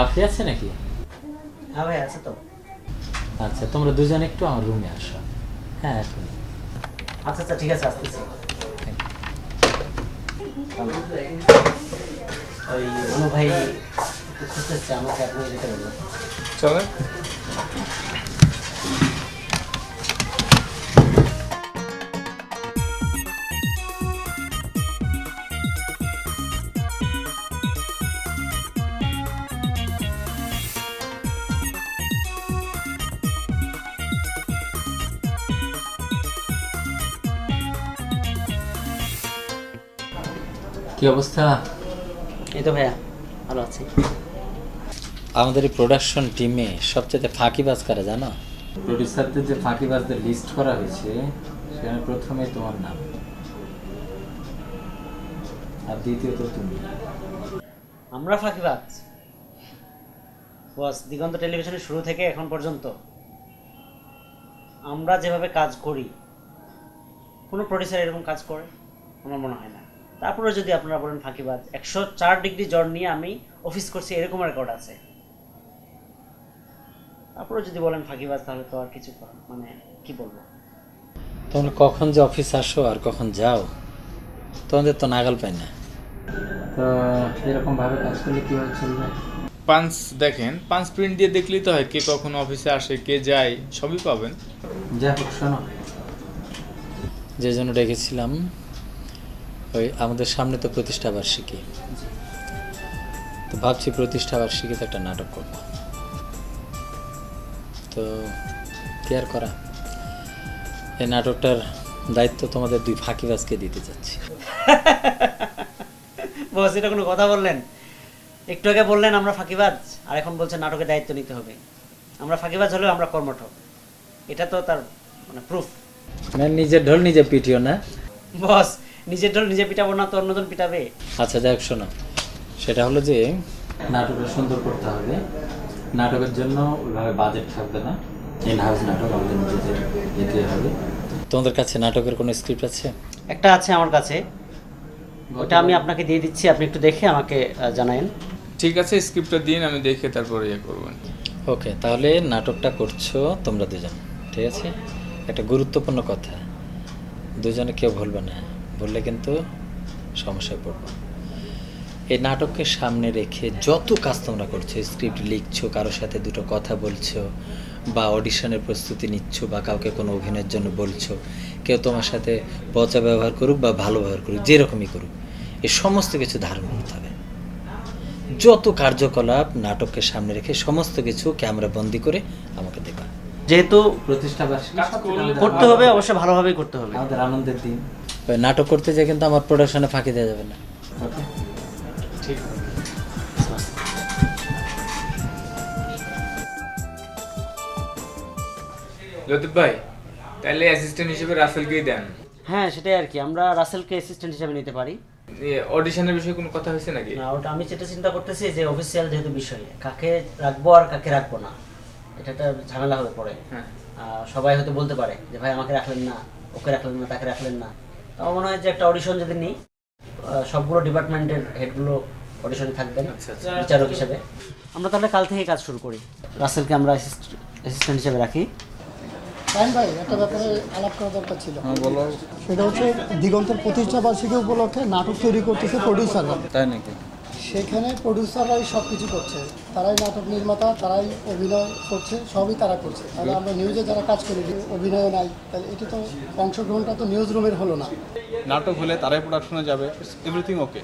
কাফি আছে নাকি? হ্যাঁ ভাই আছে তো। আচ্ছা তোমরা দুজন একটু আমার রুমে আসো। হ্যাঁ এখন। আচ্ছা আচ্ছা ঠিক আছে আসতেছি। ওই অনু ভাই একটু খুঁজতেছে আমাকে আপনি যেতে বলবেন। চলে কি অবস্থা? এই তো ভাইয়া ভালো আছি। আমাদের এই প্রোডাকশন টিমে সবচেয়ে ফাঁকিবাজ কারা জানো? প্রডিউসারদের যে ফাঁকিবাজদের লিস্ট করা হয়েছে সেখানে প্রথমে তোমার নাম। আর দ্বিতীয়ত তুমি। আমরা ফাঁকিবাজ। বস দিগন্ত টেলিভিশনের শুরু থেকে এখন পর্যন্ত আমরা যেভাবে কাজ করি কোনো প্রডিউসার এরকম কাজ করে আমার মনে হয় না। তারপরে যদি আপনারা বলেন ফাঁকিবাজ একশো চার ডিগ্রি জ্বর নিয়ে আমি অফিস করছি এরকম রেকর্ড আছে। তারপরে যদি বলেন ফাঁকিবাজ তাহলে তো আর কিছু মানে কি বলব? তোমরা কখন যে অফিস আসো আর কখন যাও তোমাদের তো নাগাল পাই না। তো এরকম ভাবে কাজ করলে কীভাবে চলবে? পাঞ্চ দেখেন পাঞ্চ প্রিন্ট দিয়ে দেখলেই তো হয় কে কখন অফিসে আসে কে যায় সবই পাবেন। যাই হোক শোনো। যে জন্য ডেকেছিলাম ওই আমাদের সামনে তো প্রতিষ্ঠা বার্ষিকী। তো ভাবছি প্রতিষ্ঠা বার্ষিকীতে একটা নাটক করব। তো কি আর করা? এই নাটকটার দায়িত্ব তোমাদের দুই ফাঁকিবাজকে দিতে যাচ্ছি। বস এটা কোনো কথা বললেন? একটু আগে বললেন আমরা ফাঁকিবাজ আর এখন বলছেন নাটকের দায়িত্ব নিতে হবে। আমরা ফাঁকিবাজ হলেও আমরা কর্মঠ এটা তো তার মানে প্রুফ মানে নিজের ঢোল নিজে পিটিও না। বস নিজের ঢোল নিজে পিটাবো না তো অন্যজন পিটাবে আচ্ছা যাই হোক শোনো। সেটা হলো যে নাটকটা সুন্দর করতে হবে। নাটকের জন্য ওইভাবে বাজেট থাকবে না। ইন হাউস নাটক আমাদের নিজেদের যেতে হবে। তোমাদের কাছে নাটকের কোনো স্ক্রিপ্ট আছে? একটা আছে আমার কাছে। ওটা আমি আপনাকে দিয়ে দিচ্ছি আপনি একটু দেখে আমাকে আহ, জানায়েন। ঠিক আছে স্ক্রিপ্টটা দিন আমি দেখে তারপরে ইয়ে করবেন ওকে তাহলে নাটকটা করছ তোমরা দুজন ঠিক আছে? একটা গুরুত্বপূর্ণ কথা। দুজনে কেউ ভুলবে না। বললে কিন্তু সমস্যায় পড়ব। এই নাটককে সামনে রেখে যত কাজ তোমরা করছ স্ক্রিপ্ট লিখছো কারোর সাথে দুটো কথা বলছো বা অডিশনের প্রস্তুতি নিচ্ছ বা কাউকে কোনো অভিনয়ের জন্য বলছো কেউ তোমার সাথে পচা ব্যবহার করুক বা ভালো ব্যবহার করুক যেরকমই করুক এই সমস্ত কিছু ধারণ করতে হবে। যত কার্যকলাপ নাটককে সামনে রেখে সমস্ত কিছু ক্যামেরা বন্দি করে আমাকে দেবা যেহেতু প্রতিষ্ঠা করতে হবে অবশ্যই ভালোভাবেই করতে হবে। আমাদের আনন্দের দিন। নাটক করতে যে কিন্তু আমার প্রোডাকশনে ফাঁকি দেওয়া যাবে না। ঠিক লতিফ ভাই তাহলে অ্যাসিস্ট্যান্ট হিসেবে রাসেলকেই দেন। হ্যাঁ সেটাই আর কি। আমরা রাসেলকে অ্যাসিস্ট্যান্ট হিসেবে নিতে পারি। অডিশনের বিষয়ে কোনো কথা হয়েছে নাকি? না ওটা আমি যেটা চিন্তা করতেছি যে অফিসিয়াল যেহেতু বিষয় কাকে রাখব আর কাকে রাখব না এটা একটা ঝামেলা হবে পরে হ্যাঁ। সবাই হয়তো বলতে পারে যে ভাই আমাকে রাখলেন না ওকে রাখলেন না তাকে রাখলেন না। আমার মনে হয় যে একটা অডিশন যদি নিই আহ, সবগুলো ডিপার্টমেন্টের হেডগুলো অডিশনে থাকবেন। বিচারক হিসেবে। আমরা তাহলে কাল থেকে কাজ শুরু করি। রাসেলকে আমরা অ্যাসিস্ট্যান্ট হিসেবে রাখি। ফাইন ভাই একটা ব্যাপারে আলাপ করা দরকার ছিল। সেটা হচ্ছে দিগন্তের প্রতিষ্ঠা বার্ষিকী উপলক্ষে নাটক তৈরি করতেছে প্রডিউসাররা তাই নাকি? সেখানে প্রডিউসাররাই সব কিছু করছে। তারাই নাটক নির্মাতা তারাই অভিনয় করছে সবই তারা করছে। তাহলে আমরা নিউজে যারা কাজ করি অভিনয় নাই তাহলে এটা তো অংশগ্রহণটা তো নিউজ রুমের হলো না। নাটক হলে তারাই প্রোডাকশনে যাবে এভরিথিং ওকে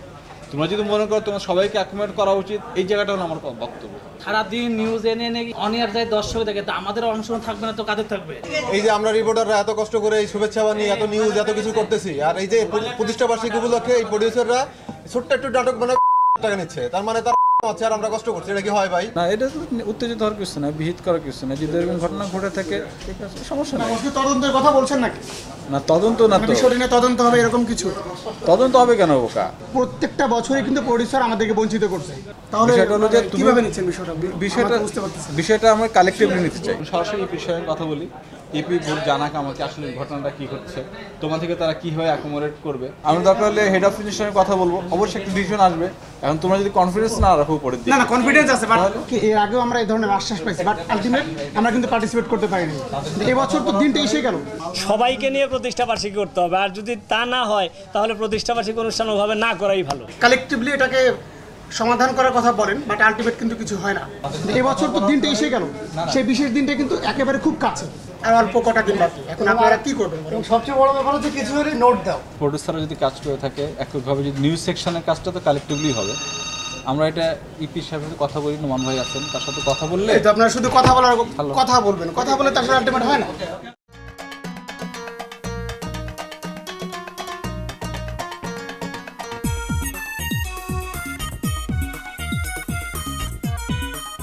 তোমরা যদি মনে করো তোমার সবাইকে অ্যাকোমোডেট করা উচিত এই জায়গাটা হলো আমার বক্তব্য। সারাদিন নিউজ এনে এনে অনিয়ার যায় দর্শক দেখে তা আমাদের অংশগ্রহণ থাকবে না তো কাদের থাকবে? এই যে আমরা রিপোর্টাররা এত কষ্ট করে এই শুভেচ্ছা বাণী এত নিউজ এত কিছু করতেছি আর এই যে প্র- প্রতিষ্ঠা বার্ষিকী উপলক্ষে এই প্রডিউসাররা ছোট্ট একটু নাটক বানাবে। টাকা নিচ্ছে তার মানে তার আছে আর আমরা কষ্ট করছি। এটা কি হয় ভাই? না এটা তো উত্তেজিত হওয়ার কিছু না বিহিত করার কিছু না। যদি এরকম ঘটনা ঘটে থাকে ঠিক আছে সমস্যা নেই। তদন্তের কথা বলছেন নাকি? না তদন্ত না তো। বিষয়টা নিয়ে তদন্ত হবে এরকম কিছু? তদন্ত হবে কেন বোকা? প্রত্যেকটা বছরই কিন্তু প্রডিউসার আমাদেরকে বঞ্চিত করছে। তাহলে বিষয়টা হলো যে তুমি- কীভাবে নিচ্ছেন বিষয়টা? বিষয়টা বুঝতে পারতেছি না। বিষয়টা আমরা কালেকটিভলি নিতে চাই। সরাসরি সঙ্গে কথা বলি। ইপি বোর্ড জানাক আমাকে আসলে ঘটনাটা কি ঘটছে তোমার থেকে তারা কীভাবে অ্যাকোমোডেট করবে? আমরা দরকার হলে হেড অফিসের সঙ্গে কথা বলব অবশ্যই একটা ডিসিশন আসবে। এখন তোমরা যদি কনফিডেন্স না রাখো পরের দিন না না কনফিডেন্স আছে বাট এর আগেও আমরা এই ধরনের আশ্বাস পাইছি বাট আলটিমেট আমরা কিন্তু পার্টিসিপেট করতে পারিনি। এবছর তো দিনটা এসে গেল। সবাইকে নিয়ে প্রতিষ্ঠা বার্ষিকী করতে হবে আর যদি তা না হয় তাহলে প্রতিষ্ঠা বার্ষিকী অনুষ্ঠান ওভাবে না করাই ভালো। কালেকটিভলি এটাকে সমাধান করার কথা বলেন বাট আলটিমেট কিন্তু কিছু হয় না। এবছর তো দিনটা এসে গেল। সেই বিশেষ দিনটা কিন্তু একেবারে খুব কাছে। আর অল্প কটা দিন বাকি। এখন আপনারা কি করবেন এবং সবচেয়ে বড় ব্যাপার হচ্ছে কিছু হলে নোট দাও। প্রডিউসাররা যদি কাজ করে থাকে এককভাবে যদি নিউজ সেকশনের কাজটা তো কালেকটিভলি হবে। আমরা এটা ইপি সাহেবের সাথে কথা বলি নোমান ভাই আছেন তার সাথে কথা বললে তো আপনারা শুধু কথা বলার ভালো। কথা বলবেন কথা বলে তার সাথে আলটিমেট হয় না।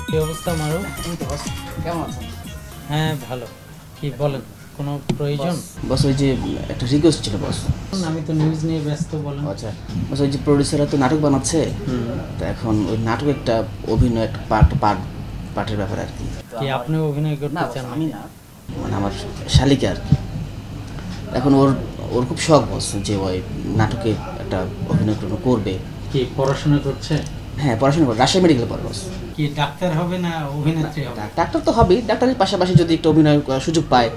কি অবস্থা মারু? কেমন আছেন? হ্যাঁ ভালো। কি বলেন? কোনো প্রয়োজন? বস ওই যে একটা রিকোয়েস্ট ছিল বস। আমি তো নিউজ নিয়ে ব্যস্ত বলেন। আচ্ছা বস ওই যে প্রডিউসাররা তো নাটক বানাচ্ছে তো এখন ওই নাটক একটা অভিনয় একটা পার্ট পার্ট পার্টের ব্যাপার আর কি। কি আপনি অভিনয় করতে চান? আমি না। মানে আমার শালিকা আর কি। এখন ওর ওর খুব শখ বস যে ওই নাটকে একটা অভিনয় করবে। কি পড়াশোনা করছে? হ্যাঁ পড়াশোনা করব রাজশাহী মেডিকেল পড়ে কি ডাক্তার হবে না অভিনেত্রী হবে? ডাক্তার তো হবেই ডাক্তারের পাশাপাশি যদি একটু অভিনয় করার সুযোগ পায়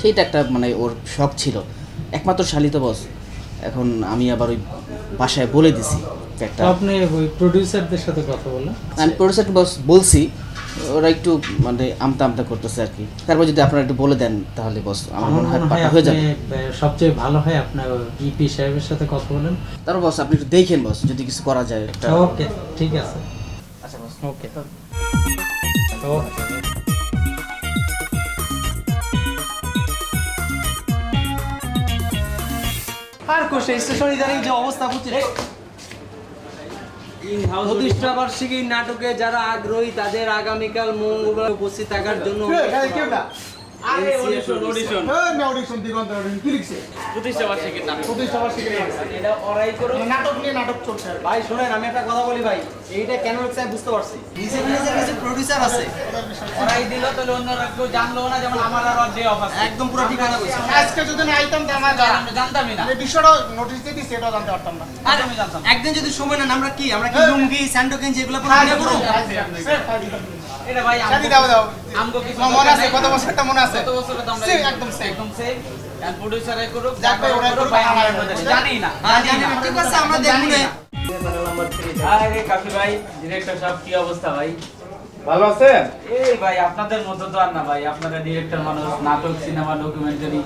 সেইটা একটা মানে ওর শখ ছিল। একমাত্র শালিত তো বস। এখন আমি আবার ওই বাসায় বলে দিছি। একটা আপনি ওই প্রডিউসারদের সাথে কথা বলেন। আমি প্রডিউসার বস বলছি ওরা একটু মানে আমতা আমতা করতেছে আর কি। তারপর যদি আপনারা একটু বলে দেন তাহলে বস আমার মনে হয় পাকা হয়ে যাবে। সবচেয়ে ভালো হয় আপনার ইপি সাহেবের সাথে কথা বলেন। তারপর বস আপনি একটু দেখেন বস যদি কিছু করা যায় ওকে ঠিক আছে। আচ্ছা বস। ওকে ওকে। আর কোষে স্টেশন ইদানিং যে অবস্থা বুঝছিস? প্রতিষ্ঠা বার্ষিকী নাটকে যারা আগ্রহী তাদের আগামীকাল মঙ্গলবার উপস্থিত থাকার জন্য প্রতিষ্ঠা বার্ষিকী এটা ওরাই করুক নাটক চলছে ভাই শুনেন আমি একটা কথা বলি ভাই এইটা কেন লিখছে আমি বুঝতে পারছি নিচে নিচে কিছু প্রডিউসার আছে ওরাই দিল তাহলে অন্যরা কেউ জানলো না যেমন আমার আর ডে অফ একদম পুরো ঠিকানা কইছে আজকে যদি না আইতাম তো আমার জানতামই না এই বিষয়টা নোটিশ দিয়ে জানতে পারতাম না একদিন যদি সময় নেন আমরা কি আমরা কি লুঙ্গি স্যান্ডো গেঞ্জি এগুলো পরে করব এটা ভাই শাড়ি দাও দাও। আমগো কিছু মনে আছে কত বছর একটা মনে আছে। কত বছর তো আমরা একদম same। একদম সেম আর প্রোডিউসারে করুক যাক ভাই, ওরাই করুক, ভাই আমার জানি না। জানি না। ঠিক আছে আমরা দেখব না। আরে কাকি ভাই ডিরেক্টর সাহেব কি অবস্থা ভাই? ভালো আছেন? এই ভাই আপনাদের মতো তো আর না ভাই আপনারা ডিরেক্টর মানুষ নাটক সিনেমা ডকুমেন্টারি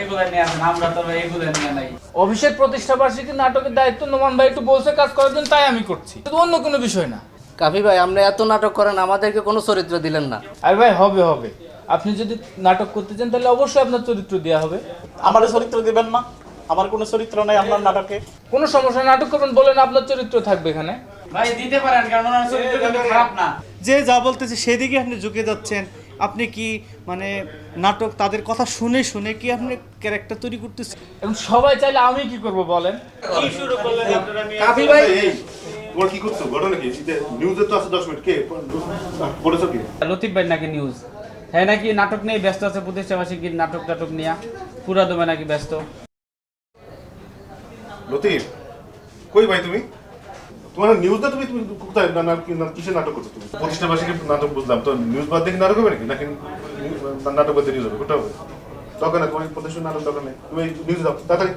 এগুলো নিয়ে আছেন আমরা তো ভাই এগুলো নিয়ে নাই। অভিষেক প্রতিষ্ঠা বার্ষিকী নাটকের দায়িত্ব নোমান ভাই একটু বলছে কাজ করার জন্য তাই আমি করছি। কিন্তু অন্য কোনো বিষয় না। কাফি ভাই আপনি এত নাটক করেন আমাদেরকে কোনো চরিত্র দিলেন না। আরে ভাই হবে হবে। আপনি যদি নাটক করতে চান তাহলে অবশ্যই আপনার চরিত্র দেওয়া হবে। আমার চরিত্র দিবেন না? আমার কোনো চরিত্র নাই আপনার নাটকে? কোনো সমস্যা নাটক করবেন বলেন আপনার চরিত্র থাকবে এখানে। ভাই দিতে পারেন কারণ ওনার চরিত্র কিন্তু খারাপ না। যে যা বলতেছে সেদিকে আপনি ঝুঁকে যাচ্ছেন। আপনি কি মানে নাটক তাদের কথা শুনে শুনে কি আপনি ক্যারেক্টার তৈরি করতেছেন? এখন সবাই চাইলে আমি কি করব বলেন? কি শুরু করলেন আপনারা? কাফি ভাই তোমার কি করছ? ঘটনা কি? নিউজে তো আছে দশ মিনিট। কে? পড়েছো কি? লতিফ ভাই নাকি নিউজ হ্যাঁ নাকি নাটক নিয়ে ব্যস্ত আছে প্রতিষ্ঠা বার্ষিকীর নাটক টাটক নিয়ে? পুরা দমে নাকি ব্যস্ত? লতিফ কই ভাই তুমি? তোমার নিউজটা তুমি তুমি কোথায়? না না কি- কিসের নাটক করছ তুমি? প্রতিষ্ঠা নাটক বুঝলাম। তো নিউজ বাদ দেখে নাটক হবে নাকি? নাকি নাটক বাদ নিউজ হবে? কোনটা হবে? দরকার নেই তোমার প্রতিষ্ঠান নাটক দরকার নেই তুমি নিউজ দাও তাড়াতাড়ি।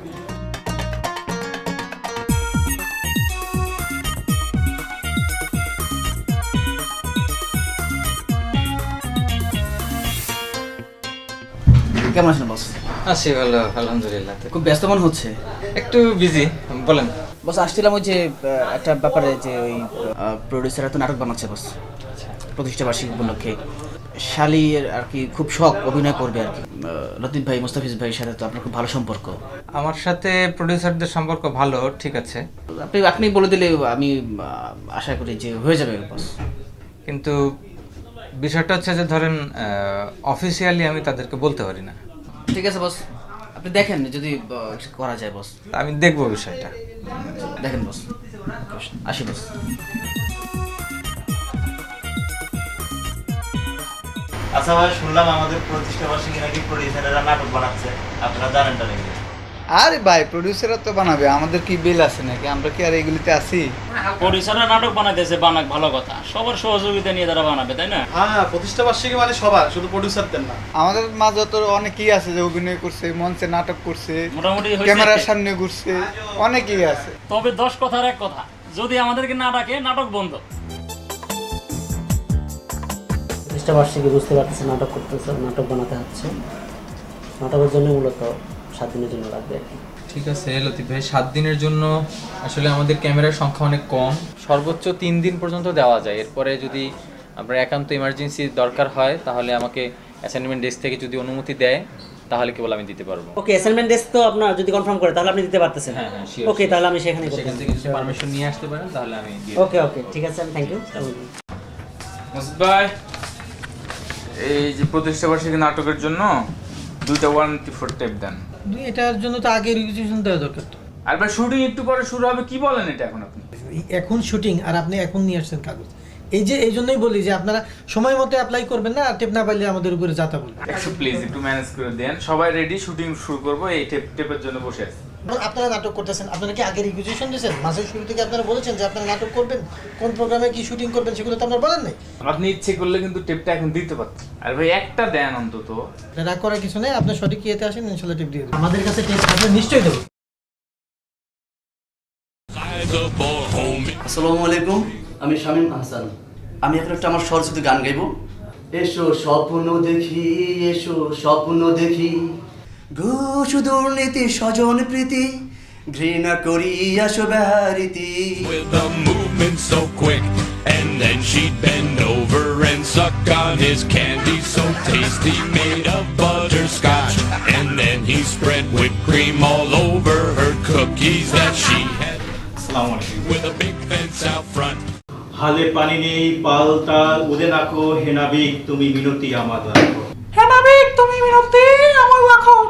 কেমন আছেন বস আছি ভালো আলহামদুলিল্লাহ। খুব ব্যস্ত মনে হচ্ছে? একটু বিজি বলেন। বস আসছিলাম ওই যে একটা ব্যাপারে যে ওই প্রডিউসাররা তো নাটক বানাচ্ছে বস প্রতিষ্ঠা বার্ষিকী উপলক্ষে। শালির আর কি খুব শখ অভিনয় করবে আর কি। লতিফ ভাই মুস্তাফিজ ভাইয়ের সাথে তো আপনার খুব ভালো সম্পর্ক। আমার সাথে প্রডিউসারদের সম্পর্ক ভালো ঠিক আছে। আপনি আপনি বলে দিলে আমি আশা করি যে হয়ে যাবে বস কিন্তু বিষয়টা হচ্ছে যে ধরেন অফিসিয়ালি আমি তাদেরকে বলতে পারি না। ঠিক আছে বস আপনি দেখেন যদি করা যায় বস আমি দেখব বিষয়টা। দেখেন বস আসি বস আচ্ছা ভাই শুনলাম আমাদের প্রতিষ্ঠা বার্ষিকী নাকি প্রডিউসারেরা নাটক বানাচ্ছে। আপনারা জানেন না নাকি? আরে ভাই প্রডিউসাররা তো বানাবে আমাদের কি বিল আছে নাকি? আমরা কি আর এগুলিতে আছি? পরিচালনা নাটক বানাইতেছে বানাক ভালো কথা। সবার সহযোগিতা নিয়ে তারা বানাবে তাই না? হ্যাঁ প্রতিষ্ঠা বার্ষিকী মানে সবার শুধু প্রডিউসারদের না। আমাদের মাঝে তো অনেকেই আছে যে অভিনয় করছে মঞ্চে নাটক করছে মোটামুটি ক্যামেরার সামনে ঘুরছে অনেকেই আছে। তবে দশ কথার এক কথা যদি আমাদেরকে না ডাকে নাটক বন্ধ। প্রতিষ্ঠা বার্ষিকী বুঝতে পারতেছে নাটক করতেছে নাটক বানাতে হচ্ছে। নাটকের জন্য মূলত সাত দিনের জন্য লাগবে আর কি। ঠিক আছে লতিফ ভাই সাত দিনের জন্য আসলে আমাদের ক্যামেরার সংখ্যা অনেক কম। সর্বোচ্চ তিন দিন পর্যন্ত দেওয়া যায়। এরপরে যদি আপনার একান্ত ইমার্জেন্সি দরকার হয় তাহলে আমাকে অ্যাসাইনমেন্ট ডেস্ক থেকে যদি অনুমতি দেয় তাহলে কেবল আমি দিতে পারব। ওকে অ্যাসাইনমেন্ট ডেস্ক তো আপনার যদি কনফার্ম করে তাহলে আপনি দিতে পারতেছেন। হ্যাঁ হ্যাঁ sure, ওকে sure. তাহলে আমি সেখানে সেখান থেকে যদি পারমিশন নিয়ে আসতে পারেন তাহলে আমি দিয়ে ওকে ওকে ঠিক আছে আমি থ্যাংক ইউ মসজিদ ভাই এই যে প্রতিষ্ঠা বার্ষিকী নাটকের জন্য দুইটা ওয়ারেন্টি ফোর টেপ দেন। এটার জন্য তো আগে রেজিস্ট্রেশন দেওয়া দরকার তো। আর ভাই শুটিং একটু পরে শুরু হবে কি বলেন এটা এখন আপনি? এখন শুটিং আর আপনি এখন নিয়ে আসছেন কাগজ। এই যে এই জন্যই বলি যে আপনারা সময় মতো অ্যাপ্লাই করবেন না আর টেপ না পাইলে আমাদের উপরে যাতা বলবেন একটু প্লিজ একটু ম্যানেজ করে দেন। সবাই রেডি শুটিং শুরু করব এই টেপ টেপের জন্য বসে আছি। আপনারা নাটক করতেছেন আপনারা কি আগে রিকুইজিশন দিয়েছেন মাসের শুরু থেকে আপনারা বলেছেন যে আপনারা নাটক করবেন কোন প্রোগ্রামে কি শুটিং করবেন সেগুলো তো আপনারা বলেন নাই। আপনি ইচ্ছে করলে কিন্তু টেপটা এখন দিতে পারতেন। আর ভাই একটা দেন অন্তত। রাগ করার কিছু নেই আপনি সঠিক ইয়েতে আসেন ইনশাল্লাহ টিপ দিয়ে দেবেন আমাদের কাছে টেপ থাকলে নিশ্চয়ই দেবো। আসসালামু আলাইকুম আমি শামীম হাসান আমি এখন একটা আমার সরস্বতী গান গাইবো। এসো স্বপ্ন দেখি এসো স্বপ্ন দেখি। ঘুষ দুর্নীতি স্বজন প্রীতি ঘৃণা করি আসো With a movement so quick, and then she'd bend over and suck on his candy so tasty, made of butterscotch. And then he spread whipped cream all over her cookies that she had. With a big fence out front. হালে পানি নেই পাল্টা উদে নাকো হেনাবিক তুমি মিনতি রাখো হেনাবিক তুমি মিনতি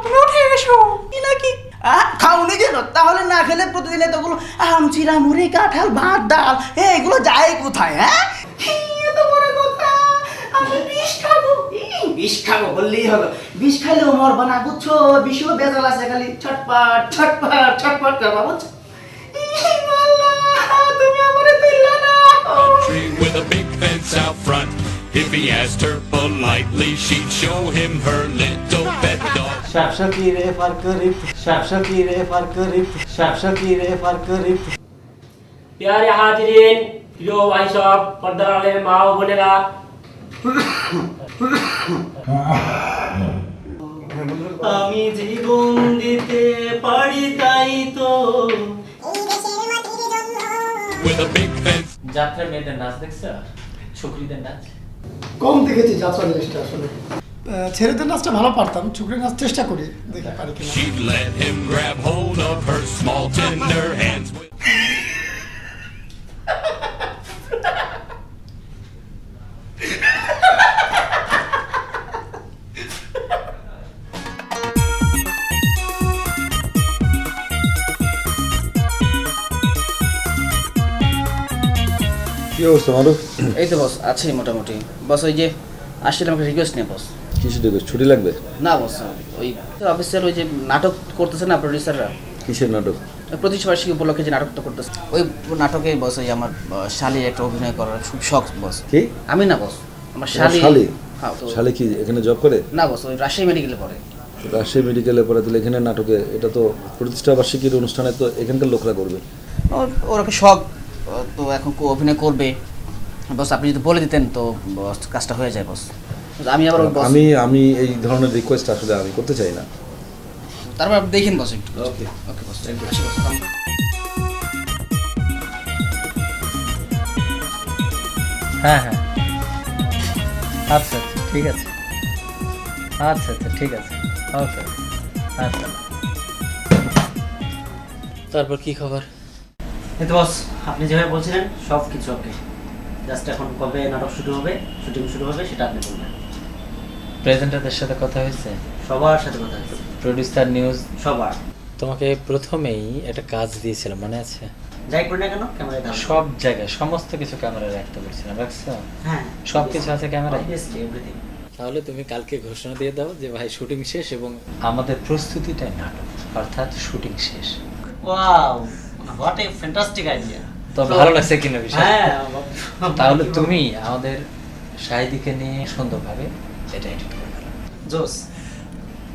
তুমি উঠে এসো। কি নাকি? খাওনি যেন তাহলে না খেলে প্রতিদিন এতগুলো আম চিরা মুড়ি কাঁঠাল ভাত ডাল এগুলো যায় কোথায় হ্যাঁ? এত বড় কথা আমি বিষ খাব। ই, বিষ খাব বললেই হলো বিষ খাইলেও মরবা না বুঝছ? বিষও বেজাল আছে খালি। ছটপট ছটপট ছটপট করবা বুঝছ? ই, আল্লাহ, তুমি আমারে তুললা না। Tree with a big fence out front. If he asked her politely, she'd show him her little ব্যবসা কি রে ফার করিত ব্যবসা কি রে ফার করিত ব্যবসা কি রে ফার করিত প্যারে হাজিরিন প্রিয় ভাই সব পর্দারালের মা ও বোনেরা আমি তাই তো যাত্রা মেয়েদের নাচ দেখছে ছুকরিদের নাচ কম দেখেছি যাত্রা জিনিসটা আসলে ছেলেদের নাচটা ভালো পারতাম ছুকরি নাচ চেষ্টা করি দেখি পারি কিনা। কি অবস্থা মারুফ? এই তো বস আছে মোটামুটি। বস ওই যে আসছিলাম আমাকে রিকোয়েস্ট নিয়ে বস। কিসে দেবে ছুটি লাগবে? না বস ওই অফিসিয়াল ওই যে নাটক করতেছে না প্রডিউসাররা কিসের নাটক? প্রতিষ্ঠা বার্ষিকী উপলক্ষে যে নাটকটা করতেছে। ওই নাটকে বস ওই আমার শালির একটা অভিনয় করার খুব শখ বস কি? আমি না বস আমার শালি শালি? হ্যাঁ তো শালি কি এখানে জব করে? না বস ওই রাজশাহী মেডিকেলে পড়ে। রাজশাহী মেডিকেলে পড়ে তাহলে এখানে নাটকে এটা তো প্রতিষ্ঠা বার্ষিকীর অনুষ্ঠানে তো এখানকার লোকরা করবে। ওর- ওর একটা শখ তো এখন অভিনয় করবে। বস আপনি যদি বলে দিতেন তো বস কাজটা হয়ে যায় বস আমি আবার আমি আমি এই ধরনের রিকোয়েস্ট আসলে আমি করতে চাই না। তারপর আপনি দেখেন বস একটু। ওকে ওকে বস আসি বস হ্যাঁ হ্যাঁ। আচ্ছা আচ্ছা ঠিক আছে। আচ্ছা আচ্ছা ঠিক আছে। ওকে আচ্ছা। তারপর কি খবর? এই তো বস আপনি যেভাবে বলছিলেন সব কিছু ওকে জাস্ট এখন কবে নাটক শুরু হবে শুটিং শুরু হবে সেটা আপনি বলবেন। প্রেজেন্টারদের সাথে কথা হয়েছে? সবার সাথে কথা হয়েছে। প্রডিউসার নিউজ সবার। তোমাকে প্রথমেই একটা কাজ দিয়েছিলাম মনে আছে? যাই করি না কেন ক্যামেরায় সব জায়গায় সমস্ত কিছু ক্যামেরায় রাখতে বলছিলাম রাখছো? হ্যাঁ। সব কিছু আছে ক্যামেরায়? এভরিথিং তাহলে তুমি কালকে ঘোষণা দিয়ে দাও যে ভাই শুটিং শেষ এবং আমাদের প্রস্তুতিটাই নাটক অর্থাৎ শুটিং শেষ। Wow what a fantastic idea তো ভালো লাগছে কিনা বিষয় হ্যাঁ তাহলে তুমি আমাদের শাহিদিকে নিয়ে সুন্দরভাবে এটা এডিট করে ফেলো। জোস।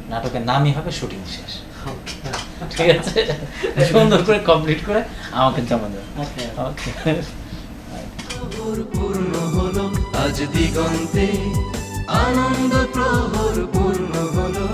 নাটকের নামই হবে শুটিং শেষ। ঠিক আছে? সুন্দর করে কমপ্লিট করে আমাকে জমা দেবে ওকে। পূর্ণ হলো আজ দিগন্তে। আনন্দ প্রহর পূর্ণ হলো